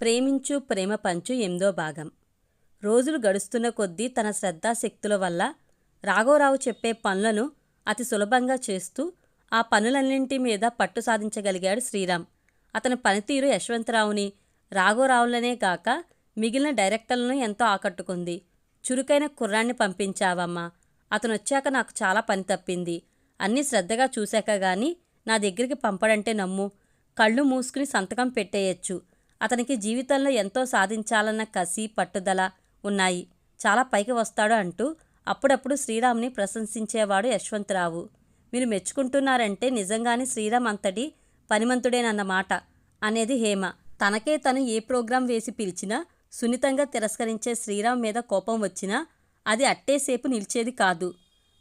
ప్రేమించు ప్రేమ పంచు ఎనిమిదో భాగం. రోజులు గడుస్తున్న కొద్దీ తన శ్రద్ధాశక్తుల వల్ల రాఘవరావు చెప్పే పనులను అతి సులభంగా చేస్తూ ఆ పనులన్నింటి మీద పట్టు సాధించగలిగాడు శ్రీరామ్. అతని పనితీరు యశ్వంతరావుని రాఘవరావులనే గాక మిగిలిన డైరెక్టర్లను ఎంతో ఆకట్టుకుంది. చురుకైన కుర్రాన్ని పంపించావమ్మా. అతను వచ్చాక నాకు చాలా పని తప్పింది. అన్నీ శ్రద్ధగా చూశాక గాని నా దగ్గరికి పంపడంటే నమ్ము. కళ్ళు మూసుకుని సంతకం పెట్టేయచ్చు. అతనికి జీవితంలో ఎంతో సాధించాలన్న కసి పట్టుదల ఉన్నాయి. చాలా పైకి వస్తాడు అంటూ అప్పుడప్పుడు శ్రీరామ్ని ప్రశంసించేవాడు యశ్వంతరావు. మీరు మెచ్చుకుంటున్నారంటే నిజంగానే శ్రీరామ్ అంతటి పనిమంతుడేనన్నమాట అనేది హేమ. తనకే తను ఏ ప్రోగ్రాం వేసి పిలిచినా సున్నితంగా తిరస్కరించే శ్రీరామ్ మీద కోపం వచ్చినా అది అట్టేసేపు నిలిచేది కాదు.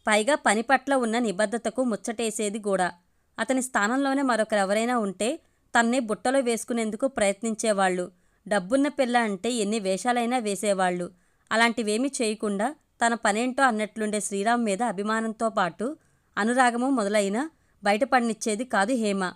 పైగా పని పట్ల ఉన్న నిబద్ధతకు ముచ్చటేసేది కూడా. అతని స్థానంలోనే మరొకరెవరైనా ఉంటే తన్నే బుట్టలో వేసుకునేందుకు ప్రయత్నించేవాళ్ళు. డబ్బున్న పిల్ల అంటే ఎన్ని వేషాలైనా వేసేవాళ్ళు. అలాంటివేమీ చేయకుండా తన పనేంటో అన్నట్లుండే శ్రీరామ్ మీద అభిమానంతో పాటు అనురాగము మొదలైన బయటపడనిచ్చేది కాదు హేమ.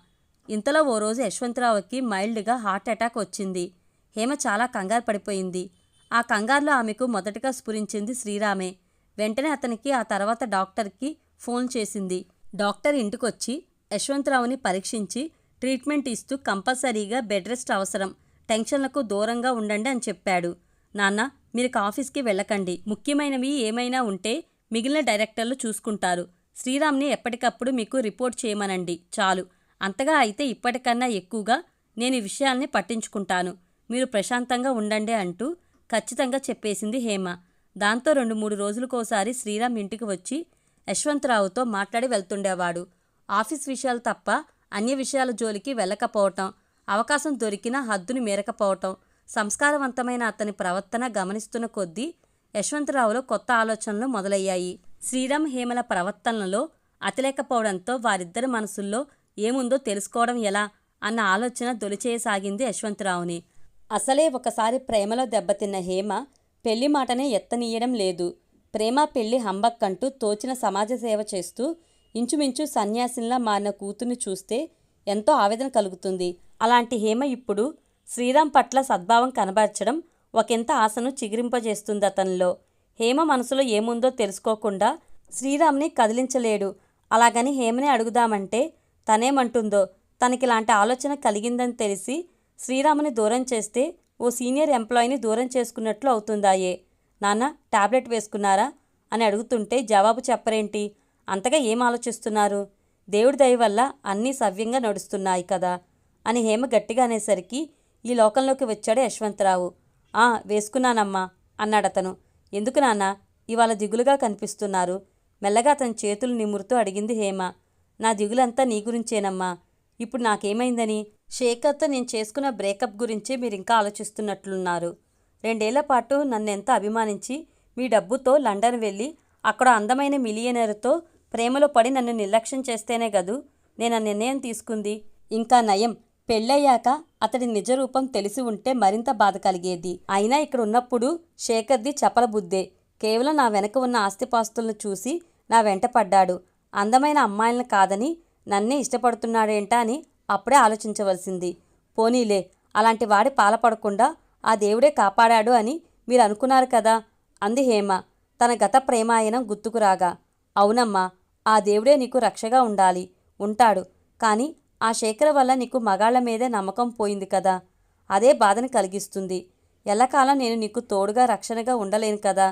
ఇంతలో ఓ రోజు యశ్వంతరావుకి మైల్డ్గా హార్ట్ అటాక్ వచ్చింది. హేమ చాలా కంగారు పడిపోయింది. ఆ కంగారులో ఆమెకు మొదటగా స్ఫురించింది శ్రీరామే. వెంటనే అతనికి ఆ తర్వాత డాక్టర్కి ఫోన్ చేసింది. డాక్టర్ ఇంటికొచ్చి యశ్వంతరావుని పరీక్షించి ట్రీట్మెంట్ ఇస్తూ కంపల్సరీగా బెడ్ రెస్ట్ అవసరం. టెన్షన్లకు దూరంగా ఉండండి అని చెప్పాడు. నాన్న మీరు ఆఫీస్కి వెళ్ళకండి. ముఖ్యమైనవి ఏమైనా ఉంటే మిగిలిన డైరెక్టర్లు చూసుకుంటారు. శ్రీరామ్ని ఎప్పటికప్పుడు మీకు రిపోర్ట్ చేయమనండి. చాలు. అంతగా అయితే ఇప్పటికన్నా ఎక్కువగా నేను ఈ విషయాల్ని పట్టించుకుంటాను. మీరు ప్రశాంతంగా ఉండండి అంటూ ఖచ్చితంగా చెప్పేసింది హేమ. దాంతో రెండు మూడు రోజులకోసారి శ్రీరామ్ ఇంటికి వచ్చి యశ్వంతరావుతో మాట్లాడి వెళ్తుండేవాడు. ఆఫీస్ విషయాలు తప్ప అన్య విషయాల జోలికి వెళ్ళకపోవటం అవకాశం దొరికినా హద్దుని మీరకపోవటం సంస్కారవంతమైన అతని ప్రవర్తన గమనిస్తున్న కొద్దీ యశ్వంతరావులో కొత్త ఆలోచనలు మొదలయ్యాయి. శ్రీరామ్ హేమల ప్రవర్తనలో అతిలేకపోవడంతో వారిద్దరి మనసుల్లో ఏముందో తెలుసుకోవడం ఎలా అన్న ఆలోచన దొలిచేయసాగింది యశ్వంతరావుని. అసలే ఒకసారి ప్రేమలో దెబ్బతిన్న హేమ పెళ్ళి మాటనే ఎత్తనీయడం లేదు. ప్రేమ పెళ్ళి హంబక్కంటూ తోచిన సమాజ సేవ చేస్తూ ఇంచుమించు సన్యాసినిలా మారిన కూతుర్ని చూస్తే ఎంతో ఆవేదన కలుగుతుంది. అలాంటి హేమ ఇప్పుడు శ్రీరామ్ పట్ల సద్భావం కనబరచడం ఒకంత ఆశను చిగురింపజేస్తుంది అతనిలో. హేమ మనసులో ఏముందో తెలుసుకోకుండా శ్రీరామ్ని కదిలించలేడు. అలాగని హేమని అడుగుదామంటే తనేమంటుందో తనకిలాంటి ఆలోచన కలిగిందని తెలిసి శ్రీరాముని దూరం చేస్తే ఓ సీనియర్ ఎంప్లాయీని దూరం చేసుకున్నట్లు అవుతుందాయే. నాన్న టాబ్లెట్ వేసుకున్నారా? అని అడుగుతుంటే జవాబు చెప్పరేంటి? అంతగా ఏం ఆలోచిస్తున్నారు? దేవుడి దయ వల్ల అన్నీ సవ్యంగా నడుస్తున్నాయి కదా? అని హేమ గట్టిగా అనేసరికి ఈ లోకంలోకి వచ్చాడు యశ్వంతరావు. ఆ వేసుకున్నానమ్మా అన్నాడతను. ఎందుకు నాన్న? ఇవాళ దిగులుగా కనిపిస్తున్నారు. మెల్లగా అతని చేతులు నిమురుతూ అడిగింది హేమ. నా దిగులంతా నీ గురించేనమ్మా. ఇప్పుడు నాకేమైందని? శేఖర్తో నేను చేసుకున్న బ్రేకప్ గురించే మీరింకా ఆలోచిస్తున్నట్లున్నారు. రెండేళ్ళ పాటు నన్నెంత అభిమానించి మీ డబ్బుతో లండన్ వెళ్ళి అక్కడ అందమైన మిలియనర్తో ప్రేమలో పడి నన్ను నిర్లక్ష్యం చేస్తేనే గదు నేను ఆ నిర్ణయం తీసుకుంది. ఇంకా నయం. పెళ్ళయ్యాక అతడి నిజరూపం తెలిసి ఉంటే మరింత బాధ కలిగేది. అయినా ఇక్కడ ఉన్నప్పుడు శేఖర్ది చపల బుద్ధే. కేవలం నా వెనక ఉన్న ఆస్తిపాస్తులను చూసి నా వెంట పడ్డాడు. అందమైన అమ్మాయిలను కాదని నన్నే ఇష్టపడుతున్నాడేంటా అని అప్పుడే ఆలోచించవలసింది. పోనీలే అలాంటి వాడి పాలపడకుండా ఆ దేవుడే కాపాడాడు అని మీరు అనుకున్నారు కదా? అంది హేమ. తన గత ప్రేమాయనం గుర్తుకురాగా అవునమ్మా ఆ దేవుడే నీకు రక్షగా ఉండాలి ఉంటాడు. కానీ ఆ శేఖర వల్ల నీకు మగాళ్ళ మీదే నమ్మకం పోయింది కదా. అదే బాధను కలిగిస్తుంది. ఎల్లకాలం నేను నీకు తోడుగా రక్షణగా ఉండలేను కదా.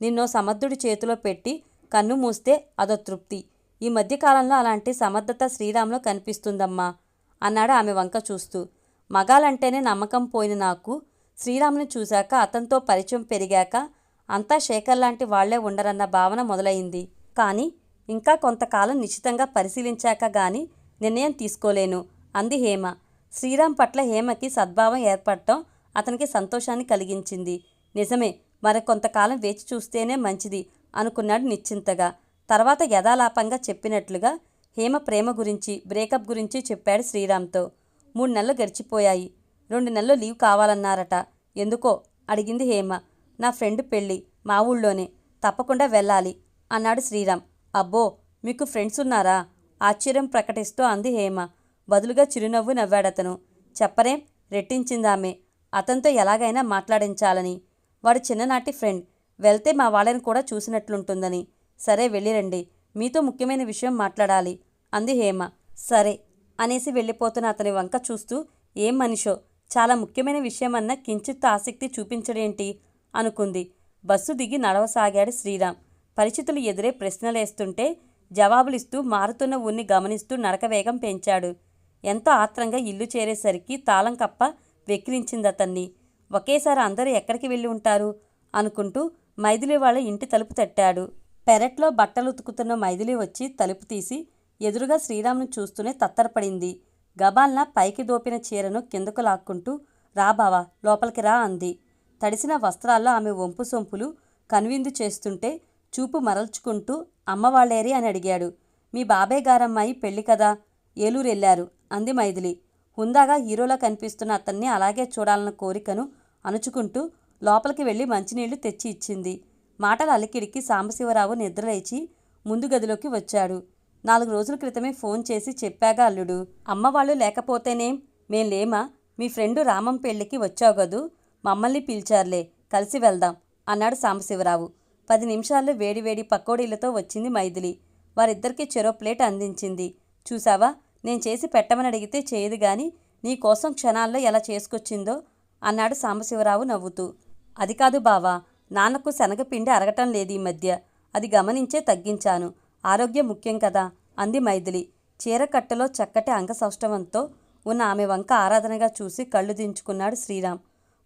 నిన్నో సమర్థుడి చేతిలో పెట్టి కన్ను మూస్తే అదో తృప్తి ఈ మధ్యకాలంలో అలాంటి సమర్థత శ్రీరాంలో కనిపిస్తుందమ్మా అన్నాడు ఆమె వంక చూస్తూ. మగాలంటేనే నమ్మకం పోయిన నాకు శ్రీరాముని చూశాక అతనితో పరిచయం పెరిగాక అంతా శేఖర్ లాంటి వాళ్ళే ఉండరన్న భావన మొదలైంది. కానీ ఇంకా కొంతకాలం నిశ్చితంగా పరిశీలించాక గాని నిర్ణయం తీసుకోలేను అంది హేమ. శ్రీరామ్ పట్ల హేమకి సద్భావం ఏర్పడటం అతనికి సంతోషాన్ని కలిగించింది. నిజమే మరి కొంతకాలం వేచి చూస్తేనే మంచిది అనుకున్నాడు నిశ్చింతగా. తర్వాత యథాలాపంగా చెప్పినట్లుగా హేమ ప్రేమ గురించి బ్రేకప్ గురించి చెప్పాడు శ్రీరామ్తో. మూడు నెలలు గడిచిపోయాయి. రెండు నెలలు లీవ్ కావాలన్నారట. ఎందుకో? అడిగింది హేమ. నా ఫ్రెండ్ పెళ్ళి మా ఊళ్ళోనే. తప్పకుండా వెళ్ళాలి అన్నాడు శ్రీరామ్. అబ్బో మీకు ఫ్రెండ్స్ ఉన్నారా? ఆశ్చర్యం ప్రకటిస్తూ అంది హేమ. బదులుగా చిరునవ్వు నవ్వాడతను. చెప్పరేం రెట్టించిందామె. అతనితో ఎలాగైనా మాట్లాడించాలని. వాడు చిన్ననాటి ఫ్రెండ్. వెళ్తే మా వాళ్ళని కూడా చూసినట్లుంటుందని. సరే వెళ్ళిరండి. మీతో ముఖ్యమైన విషయం మాట్లాడాలి అంది హేమ. సరే అనేసి వెళ్ళిపోతున్న అతని వంక చూస్తూ ఏం మనిషో చాలా ముఖ్యమైన విషయమన్న కించిత్ ఆసక్తి చూపించడేంటి? అనుకుంది. బస్సు దిగి నడవసాగాడు శ్రీరామ్. పరిచితులు ఎదురే ప్రశ్నలేస్తుంటే జవాబులిస్తూ మారుతున్న ఉన్ని గమనిస్తూ నడక వేగం పెంచాడు. ఎంతో ఆత్రంగా ఇల్లు చేరేసరికి తాళం కప్ప వెక్కిరించింది అతన్ని ఒకేసారి అందరూ ఎక్కడికి వెళ్ళి ఉంటారు? అనుకుంటూ మైథిలి వాళ్ళ ఇంటి తలుపు తట్టాడు. పెరట్లో బట్టలు ఉతుకుతున్న మైథిలి వచ్చి తలుపు తీసి ఎదురుగా శ్రీరామ్ను చూస్తూనే తత్తరపడింది. గబాల్న పైకి దోపిన చీరను కిందకు లాక్కుంటూ రాబావా లోపలికి రా అంది. తడిసిన వస్త్రాల్లో ఆమె వంపు సొంపులు కనువిందు చేస్తుంటే చూపు మరల్చుకుంటూ అమ్మవాళ్ళేరి అని అడిగాడు. మీ బాబాయ్ గారమ్మాయి పెళ్ళి కదా ఏలూరు అంది మైథిలి. హుందాగా హీరోలా కనిపిస్తున్న అతన్ని అలాగే చూడాలన్న కోరికను అణుచుకుంటూ లోపలికి వెళ్ళి మంచినీళ్ళు తెచ్చి ఇచ్చింది. మాటల అలికిడికి సాంబశివరావు నిద్రలేచి ముందు గదిలోకి వచ్చాడు. నాలుగు రోజుల క్రితమే ఫోన్ చేసి చెప్పాగా అల్లుడు. అమ్మవాళ్ళు లేకపోతేనేం? మేం లేమా? మీ ఫ్రెండు రామం పెళ్ళికి వచ్చావు కదూ? మమ్మల్ని పిలిచారులే కలిసి వెళ్దాం అన్నాడు సాంబశివరావు. పది నిమిషాల్లో వేడివేడి పకోడీలతో వచ్చింది మైథిలి. వారిద్దరికీ చెరో ప్లేట్ అందించింది. చూసావా నేను చేసి పెట్టమని అడిగితే చేయదు గాని నీకోసం క్షణాల్లో ఎలా చేసుకొచ్చిందో అన్నాడు సాంబశివరావు నవ్వుతూ. అది కాదు బావా నాన్నకు శనగపిండి అరగటం లేదు ఈ మధ్య. అది గమనించే తగ్గించాను. ఆరోగ్యం ముఖ్యం కదా అంది మైథిలి. చీరకట్టలో చక్కటి అంగసౌష్టవంతో ఉన్న ఆమె వంక ఆరాధనగా చూసి కళ్ళు దించుకున్నాడు శ్రీరామ్.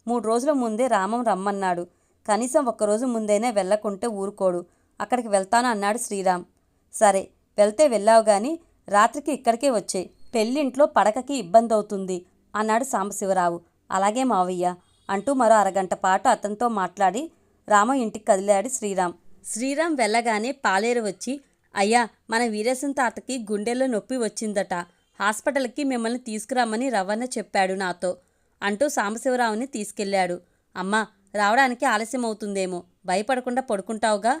మూడు రోజుల ముందే రామం రమ్మన్నాడు. కనీసం ఒక్కరోజు ముందైనా వెళ్ళకుంటే ఊరుకోడు. అక్కడికి వెళ్తాను అన్నాడు శ్రీరామ్. సరే వెళ్తే వెళ్ళావు గాని రాత్రికి ఇక్కడికే వచ్చే. పెళ్ళింట్లో పడకకి ఇబ్బంది అవుతుంది అన్నాడు సాంబశివరావు. అలాగే మావయ్య అంటూ మరో అరగంట పాటు అతనితో మాట్లాడి రామ ఇంటికి కదిలాడు శ్రీరామ్. శ్రీరామ్ వెళ్ళగానే పాలేరు వచ్చి అయ్యా మన వీరేశం తాతకి గుండెల్లో నొప్పి వచ్చిందట. హాస్పిటల్కి మిమ్మల్ని తీసుకురమ్మని రవణ చెప్పాడు నాతో అంటూ సాంబశివరావుని తీసుకెళ్ళాడు. అమ్మా రావడానికి ఆలస్యం అవుతుందేమో భయపడకుండా పడుకుంటావుగా?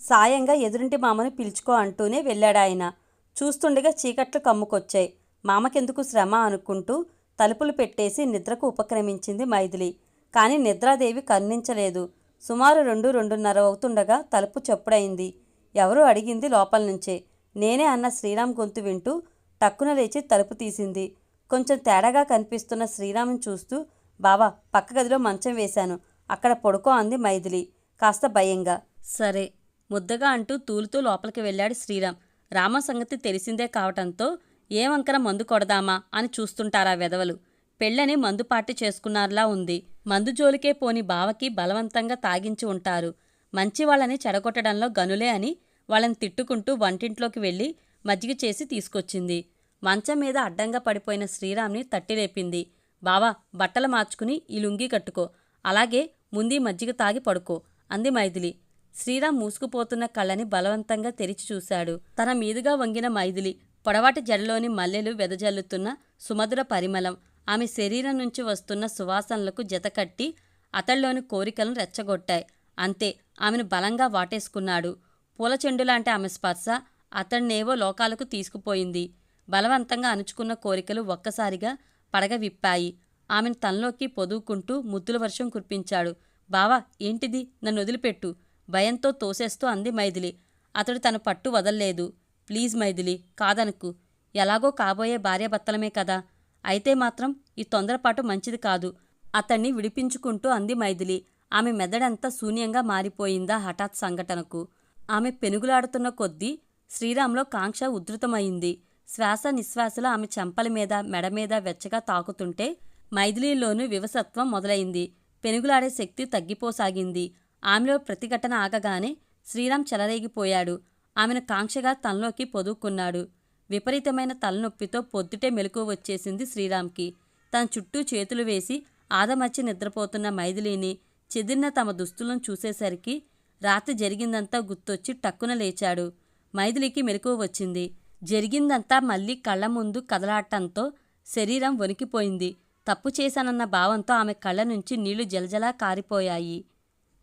సాయంగా ఎదురింటి మామని పిలుచుకో అంటూనే వెళ్ళాడాయన. చూస్తుండగా చీకట్లు కమ్ముకొచ్చాయి. మామకెందుకు శ్రమ అనుకుంటూ తలుపులు పెట్టేసి నిద్రకు ఉపక్రమించింది మైథిలి. కానీ నిద్రాదేవి కర్ణించలేదు. సుమారు రెండు రెండున్నర అవుతుండగా తలుపు చప్పుడైంది ఎవరూ అడిగింది లోపల నుంచే నేనే అన్న శ్రీరామ్ గొంతు వింటూ టక్కున లేచి తలుపు తీసింది. కొంచెం తేడాగా కనిపిస్తున్న శ్రీరామ్ని చూస్తూ బావా పక్క గదిలో మంచం వేశాను. అక్కడ పడుకో అంది మైథిలి కాస్త భయంగా. సరే ముద్దగా అంటూ తూలుతూ లోపలికి వెళ్ళాడు శ్రీరామ్. రామ సంగతి తెలిసిందే కావటంతో ఏ వంకర మందు కొడదామా? అని చూస్తుంటారా వెధవలు. పెళ్ళని మందు పార్టీ చేసుకున్నారులా ఉంది. మందు జోలికే పోని బావకి బలవంతంగా తాగించి ఉంటారు. మంచి వాళ్ళని చెడగొట్టడంలో గనులే అని వాళ్ళని తిట్టుకుంటూ వంటింట్లోకి వెళ్ళి మజ్జిగ చేసి తీసుకొచ్చింది. మంచం మీద అడ్డంగా పడిపోయిన శ్రీరామ్ని తట్టి లేపింది బావా బట్టలు మార్చుకుని ఈ లుంగీ కట్టుకో. అలాగే ముందీ మజ్జిగ తాగి పడుకో అంది మైథిలి. శ్రీరామ్ మూసుకుపోతున్న కళ్ళని బలవంతంగా తెరిచి చూశాడు. తన మీదుగా వంగిన మైథిలి పొడవాటి జడలోని మల్లెలు వెదజల్లుతున్న సుమధుర పరిమళం ఆమె శరీరం నుంచి వస్తున్న సువాసనలకు జతకట్టి అతడిలోని కోరికలను రెచ్చగొట్టాయి. అంతే ఆమెను బలంగా వాటేసుకున్నాడు. పూలచెండులాంటి ఆమె స్పర్శ అతడినేవో లోకాలకు తీసుకుపోయింది. బలవంతంగా అణుచుకున్న కోరికలు ఒక్కసారిగా పడగ విప్పాయి ఆమెను తనలోకి పొదువుకుంటూ ముద్దుల వర్షం కురిపించాడు. బావా ఏంటిది? నన్ను వదిలిపెట్టు. భయంతో తోసేస్తూ అంది మైథిలి. అతడు తన పట్టు వదల్లేదు. ప్లీజ్ మైథిలి కాదనుకు. ఎలాగో కాబోయే భార్యాభర్తలమే కదా. అయితే మాత్రం ఈ తొందరపాటు మంచిది కాదు. అతన్ని విడిపించుకుంటూ అంది మైథిలి. ఆమె మెదడంతా శూన్యంగా మారిపోయిందా హఠాత్ సంఘటనకు. ఆమె పెనుగులాడుతున్న కొద్దీ శ్రీరామ్లో కాంక్ష ఉధృతమైంది. శ్వాస నిశ్వాసలో ఆమె చెంపల మీద మెడ మీద వెచ్చగా తాకుతుంటే మైథిలీలోనూ వివసత్వం మొదలైంది. పెనుగులాడే శక్తి తగ్గిపోసాగింది. ఆమెలో ప్రతిఘటన ఆగగానే శ్రీరామ్ చెలరేగిపోయాడు. ఆమెను కాంక్షగా తనలోకి పొదుక్కున్నాడు. విపరీతమైన తలనొప్పితో పొద్దుటే మెలకు వచ్చేసింది శ్రీరామ్కి. తన చుట్టూ చేతులు వేసి ఆదమర్చి నిద్రపోతున్న మైథిలిని చెదిరిన తమ దుస్తులను చూసేసరికి రాత్రి జరిగిందంతా గుర్తొచ్చి టక్కున లేచాడు. మైథిలికి మెలకువ వచ్చింది. జరిగిందంతా మళ్ళీ కళ్ళ ముందు కదలాటంతో శరీరం వణికిపోయింది. తప్పు చేశానన్న భావంతో ఆమె కళ్ళ నుంచి నీళ్ళు జలజలా కారిపోయాయి.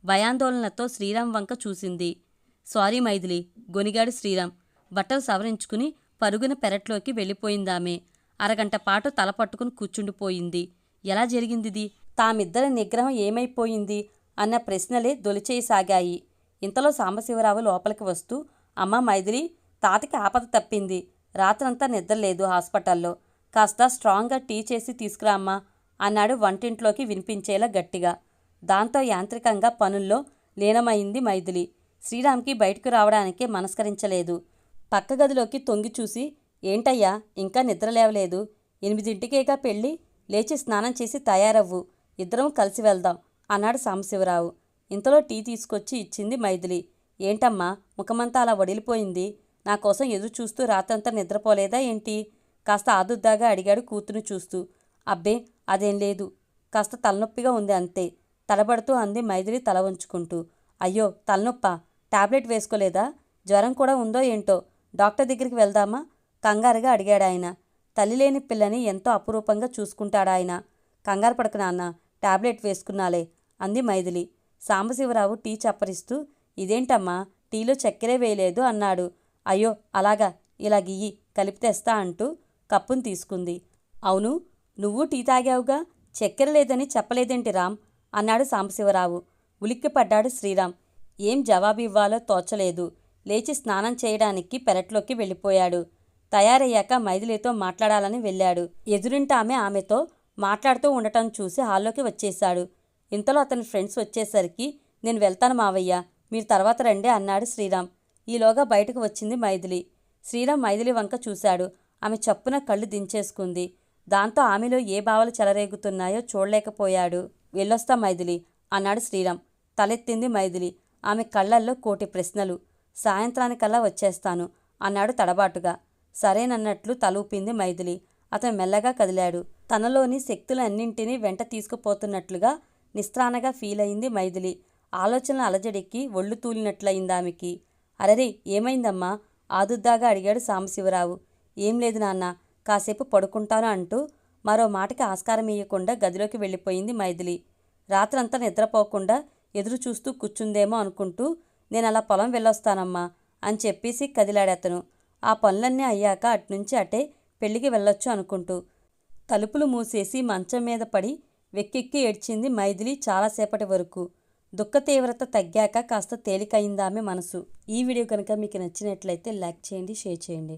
భయాందోళనతో శ్రీరామ్ వంక చూసింది. సారీ మైథిలి గొనిగాడు శ్రీరామ్. బట్టలు సవరించుకుని పరుగున పెరట్లోకి వెళ్ళిపోయిందామె. అరగంట పాటు తల పట్టుకుని కూర్చుండిపోయింది. ఎలా జరిగిందిది? తామిద్దరి నిగ్రహం ఏమైపోయింది? అన్న ప్రశ్నలే దొలిచేయసాగాయి. ఇంతలో సాంబశివరావు లోపలికి వస్తూ అమ్మ మైథిలి తాతకి ఆపద తప్పింది. రాత్రంతా నిద్రలేదు హాస్పిటల్లో. కాస్త స్ట్రాంగ్గా టీ చేసి తీసుకురామ్మా అన్నాడు వంటింట్లోకి వినిపించేలా గట్టిగా. దాంతో యాంత్రికంగా పనుల్లో లీనమైంది మైథిలి. శ్రీరామ్కి బయటకు రావడానికే మనస్కరించలేదు. పక్క గదిలోకి తొంగి చూసి ఏంటయ్యా ఇంకా నిద్రలేవలేదు ఎనిమిదింటికేగా పెళ్ళి? లేచి స్నానం చేసి తయారవ్వు. ఇద్దరం కలిసి వెళ్దాం అన్నాడు సాంబశివరావు. ఇంతలో టీ తీసుకొచ్చి ఇచ్చింది మైథిలి. ఏంటమ్మా ముఖమంతా అలా వడిలిపోయింది. నా కోసం ఎదురు చూస్తూ రాత్రంతా నిద్రపోలేదా ఏంటి? కాస్త ఆదుద్దాగా అడిగాడు కూతురు చూస్తూ. అబ్బే అదేం లేదు. కాస్త తలనొప్పిగా ఉంది అంతే. తడబడుతూ అంది మైథిలి తల ఉంచుకుంటూ అయ్యో తలనొప్పా? టాబ్లెట్ వేసుకోలేదా? జ్వరం కూడా ఉందో ఏంటో? డాక్టర్ దగ్గరికి వెళ్దామా? కంగారుగా అడిగాడు ఆయన. తల్లి లేని పిల్లని ఎంతో అపురూపంగా చూసుకుంటాడాయన కంగారు పడక నాన్న టాబ్లెట్ వేసుకున్నాలే అంది మైథిలి సాంబశివరావు టీ చప్పరిస్తూ ఇదేంటమ్మా? టీలో చక్కెరే వేయలేదు అన్నాడు. అయ్యో అలాగా ఇలా గియ్యి కలిపి తెస్తా అంటూ కప్పును తీసుకుంది. అవును నువ్వు టీ తాగావుగా? చక్కెర లేదని చెప్పలేదేంటి రామ్? అన్నాడు సాంబశివరావు. ఉలిక్కిపడ్డాడు శ్రీరామ్. ఏం జవాబు ఇవ్వాలో తోచలేదు. లేచి స్నానం చేయడానికి పెరట్లోకి వెళ్ళిపోయాడు. తయారయ్యాక మైథిలితో మాట్లాడాలని వెళ్ళాడు. ఎదురింట ఆమె ఆమెతో మాట్లాడుతూ ఉండటం చూసి హాల్లోకి వచ్చేశాడు. ఇంతలో అతని ఫ్రెండ్స్ వచ్చేసరికి నేను వెళ్తాను మావయ్య మీరు తర్వాత రండి అన్నాడు శ్రీరామ్. ఈలోగా బయటకు వచ్చింది మైథిలి. శ్రీరామ్ మైథిలి వంక చూశాడు. ఆమె చప్పున కళ్ళు దించేసుకుంది. దాంతో ఆమెలో ఏ భావాలు చెలరేగుతున్నాయో చూడలేకపోయాడు. వెళ్ళొస్తా మైథిలి అన్నాడు శ్రీరామ్. తలెత్తింది మైథిలి. ఆమె కళ్ళల్లో కోటి ప్రశ్నలు. సాయంత్రానికల్లా వచ్చేస్తాను అన్నాడు తడబాటుగా. సరేనన్నట్లు తలూపింది మైథిలి. అతను మెల్లగా కదిలాడు. తనలోని శక్తులన్నింటినీ వెంట తీసుకుపోతున్నట్లుగా నిస్త్రాణగా ఫీల్ అయింది మైథిలి. ఆలోచనల అలజడికి ఒళ్ళు తూలినట్లయిందామెకి. అరరే ఏమైందమ్మా? ఆదుద్దాగా అడిగాడు సాంబశివరావు. ఏం లేదు నాన్న కాసేపు పడుకుంటాను అంటూ మరో మాటకి ఆస్కారం ఇవ్వకుండా గదిలోకి వెళ్ళిపోయింది మైథిలి. రాత్రంతా నిద్రపోకుండా ఎదురు చూస్తూ కూర్చుందేమో అనుకుంటూ నేను అలా పొలం వెళ్ళొస్తానమ్మా అని చెప్పేసి కదిలాడతను. ఆ పనులన్నీ అయ్యాక అట్నుంచి అటే పెళ్ళికి వెళ్ళొచ్చు అనుకుంటూ తలుపులు మూసేసి మంచం మీద పడి వెక్కెక్కి ఏడ్చింది మైథిలి చాలాసేపటి వరకు. దుఃఖ తీవ్రత తగ్గాక కాస్త తేలికయిందామె మనసు. ఈ వీడియో కనుక మీకు నచ్చినట్లయితే లైక్ చేయండి షేర్ చేయండి.